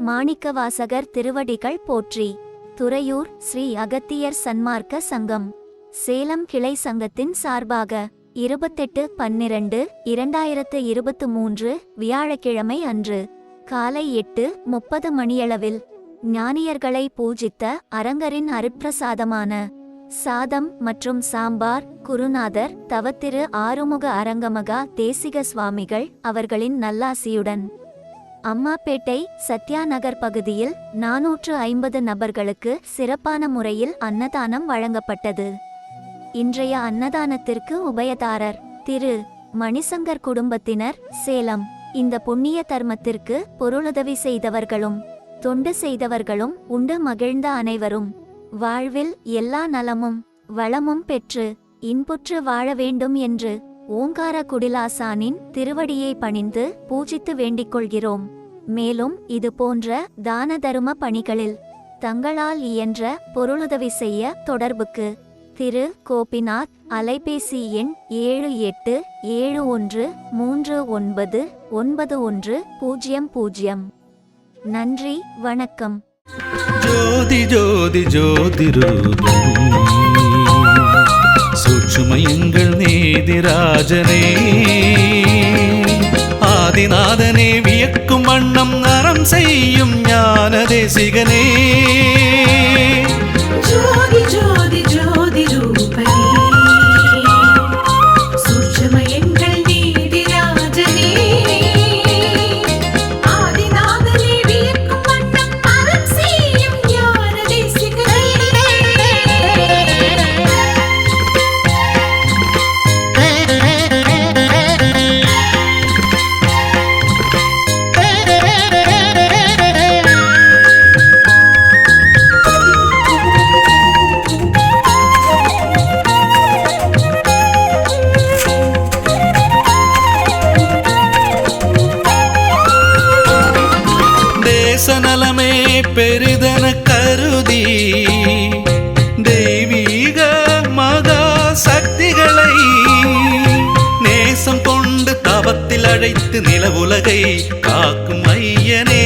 மாணிக்கவாசகர் திருவடிகள் போற்றி. துறையூர் ஸ்ரீ அகத்தியர் சன்மார்க்க சங்கம். சேலம் கிளை சங்கத்தின் சார்பாக இருபத்தெட்டு பன்னிரண்டு இரண்டாயிரத்து இருபத்து மூன்று வியாழக்கிழமை அன்று காலை எட்டு முப்பது மணியளவில் ஞானியர்களை பூஜித்த அரங்கரின் அருட்பிரசாதமான சாதம் மற்றும் சாம்பார் குருநாதர் தவத்திரு ஆறுமுக அரங்கமகா தேசிக சுவாமிகள் அவர்களின் நல்லாசியுடன் அம்மாப்பேட்டை சத்யா நகர் பகுதியில் நாநூற்று ஐம்பது நபர்களுக்கு சிறப்பான முறையில் அன்னதானம் வழங்கப்பட்டது. இன்றைய அன்னதானத்திற்கு உபயதாரர் திரு. மணிசங்கர் குடும்பத்தினர் சேலம். இந்த புண்ணிய தர்மத்திற்கு பொருளுதவி செய்தவர்களும் தொண்டு செய்தவர்களும் உண்டு மகிழ்ந்த அனைவரும். வாழ்வில் எல்லா நலமும் வளமும் பெற்று இன்புற்று வாழ வேண்டும் என்று ஓங்கார குடிலாசானின் திருவடியை பணிந்து பூஜித்து வேண்டிக் கொள்கிறோம் மேலும் இது போன்ற தான தரும பணிகளில் தங்களால் இயன்ற பொருளுதவி செய்ய தொடர்புக்கு. திரு. கோபிநாத் அலைபேசி எண் ஏழு எட்டு ஏழு ஒன்று மூன்று ஒன்பது ஒன்பது ஒன்று பூஜ்ஜியம் பூஜ்ஜியம் நன்றி வணக்கம். ஜோதி ஜோதி ஜோதி ரூபம். வேதிராஜனே ஆதிநாதனே வியக்கும் வண்ணம் அறம் செய்யும் ஞான தேசிகனே பெரிதன கருதி தெய்வீக மகா சக்திகளை நேசம் கொண்டு தவத்தில் அழைத்து நிலவுலகை காக்கும் ஐயனே.